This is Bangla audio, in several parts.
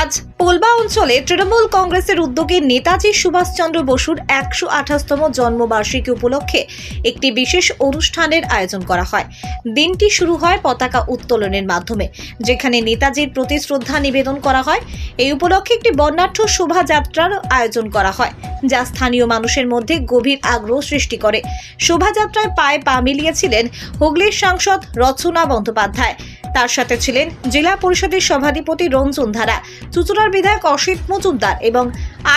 আজ পোলবা অঞ্চলে তৃণমূল কংগ্রেসের উদ্যোগে নেতাজি সুভাষচন্দ্র বসুর একশো আঠাশতম জন্মবার্ষিকী উপলক্ষে একটি বিশেষ অনুষ্ঠানের আয়োজন করা হয়। দিনটি শুরু হয় পতাকা উত্তোলনের মাধ্যমে, যেখানে নেতাজির প্রতি শ্রদ্ধা নিবেদন করা হয়। এই উপলক্ষে একটি বর্ণাঢ্য শোভাযাত্রার আয়োজন করা হয়, যা স্থানীয় মানুষের মধ্যে গভীর আগ্রহ সৃষ্টি করে। শোভাযাত্রায় পায়ে পা মিলিয়েছিলেন হুগলির সাংসদ রচনা বন্দ্যোপাধ্যায়। তার সাথে ছিলেন জেলা পরিষদের সভাধিপতি রঞ্জন ধারা, চুচুড়ার বিধায়ক অসিত মজুমদার এবং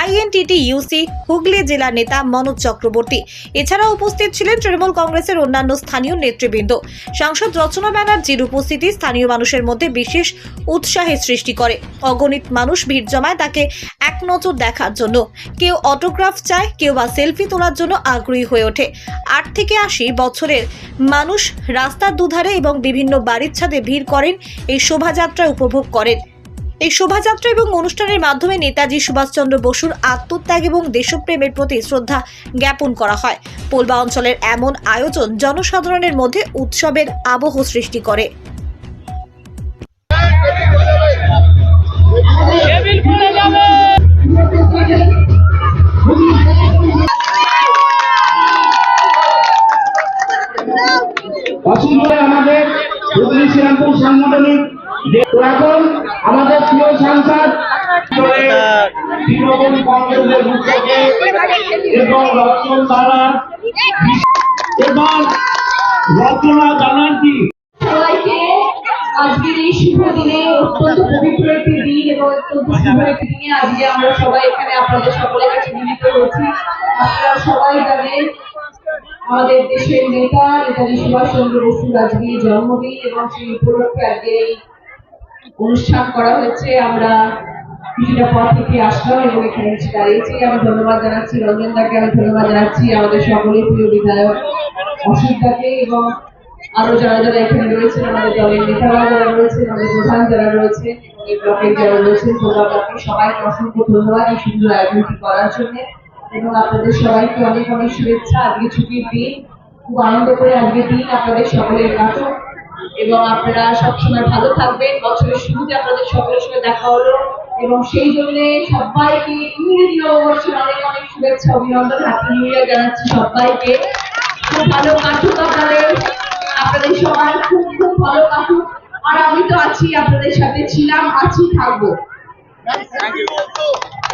আইএনটিটি ইউসি হুগলি জেলা নেতা মনোজ চক্রবর্তী। এছাড়াও উপস্থিত ছিলেন তৃণমূল কংগ্রেসের অন্যান্য স্থানীয় নেতৃবৃন্দ। সাংসদ রচনা ব্যানার্জির উপস্থিতি স্থানীয় মানুষের মধ্যে বিশেষ উৎসাহের সৃষ্টি করে। অগণিত মানুষ ভিড় জমায় তাকে এক নজর দেখার জন্য। কেউ অটোগ্রাফ চায়, কেউ বা সেলফি তোলার জন্য আগ্রহী হয়ে ওঠে। আট থেকে আশি বছরের মানুষ রাস্তার দুধারে এবং বিভিন্ন বাড়ির ছাদে ভিড় করেন, এই শোভাযাত্রা উপভোগ করেন। এই শোভাযাত্রা এবং অনুষ্ঠানের মাধ্যমে নেতাজি সুভাষচন্দ্র বসুর আত্মত্যাগ এবং দেশপ্রেমের প্রতি শ্রদ্ধা জ্ঞাপন করা হয়। পোলবা অঞ্চলের এমন আয়োজন জনসাধারণের মধ্যে উৎসবের আবহ সৃষ্টি করে। এখন আমাদের প্রিয় সাংসদ তৃণমূল কংগ্রেসের উদ্যোগে এবং রচন দ্বারা এবং রচনা সবাইকে আজকের এই শুভ দিনে অত্যন্ত পবিত্র একটি দিন এবং অত্যন্ত শুভ একটি দিনে আজকে আমরা সবাই এখানে আপনাদের সকলের কাছে মিলিত হয়েছি আপনারা সবাই জানেন আমাদের দেশের নেতা নেতাজি সুভাষচন্দ্র বসুর আজকে জন্মদিন এবং সেই উপলক্ষে আজকে এই অনুষ্ঠান করা হয়েছে। আমরা কিছুটা থেকে আসলাম এবং এখানে এসে দাঁড়িয়েছি। আমি ধন্যবাদ জানাচ্ছি রঞ্জন দাকে আমি ধন্যবাদ জানাচ্ছি আমাদের সকলের প্রিয় বিধায়ক দাকে এবং আরও যারা যারা এখানে রয়েছেন, আমাদের দলের নেতারা যারা রয়েছেন, আমাদের প্রধান যারা রয়েছেন সুন্দর করার জন্য। এবং আপনাদের সবাইকে অনেক অনেক শুভেচ্ছা। আজকে ছুটির দিন। খুব আনন্দ করে আজকের দিন আপনাদের সকলের কাটুক। এবং আপনারা সবসময় ভালো থাকবেন। বছরের শুরুতে আপনাদের সকলের সঙ্গে দেখা হলো। এবং সেই জন্য সবাইকে ইংরেজি নববর্ষের অনেক অনেক শুভেচ্ছা অভিনন্দন হ্যাপি নিউ ইয়ার জানাচ্ছি সবাইকে। খুব ভালো কাটুক আপনাদের। আপনাদের সবাই খুব খুব ভালো কাটুক। আর আমি তো আছি আপনাদের সাথে ছিলাম আছি থাকব।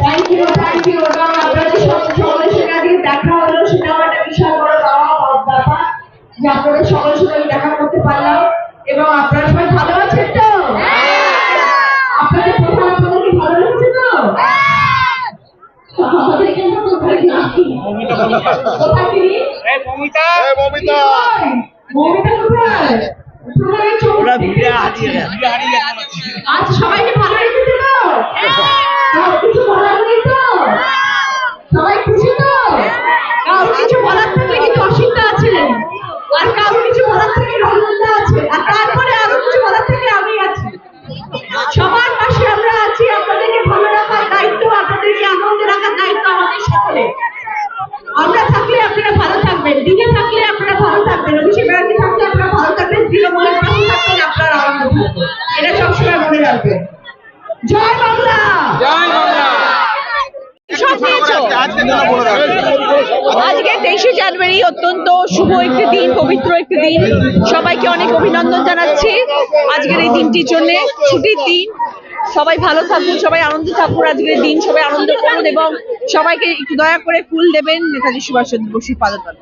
থ্যাংক ইউ থ্যাংক ইউ এবং আপনাদের সকলের সঙ্গে আজকে দেখা হলো সেটাও একটা বিশাল বড় পাওয়া বড় ব্যাপার যে আপনাদের সকলের সঙ্গে আমি দেখা করতে পারলাম। এবং আপনারা সবাই ভালো আছেন তো? আপনাদের প্রধান আপনাদেরকে ভালো লাগছে তো? আচ্ছা এখানে জানুয়ারি অত্যন্ত শুভ একটি দিন, পবিত্র একটি দিন। সবাইকে অনেক অভিনন্দন জানাচ্ছি আজকের এই দিনটির জন্য। ছুটির দিন। সবাই ভালো থাকুন, সবাই আনন্দ থাকুন। আজকের দিন সবাই আনন্দ করুন এবং সবাইকে একটু দয়া করে ফুল দেবেন নেতাজি সুভাষ সুভাষচন্দ্র বসুর পাদতলে।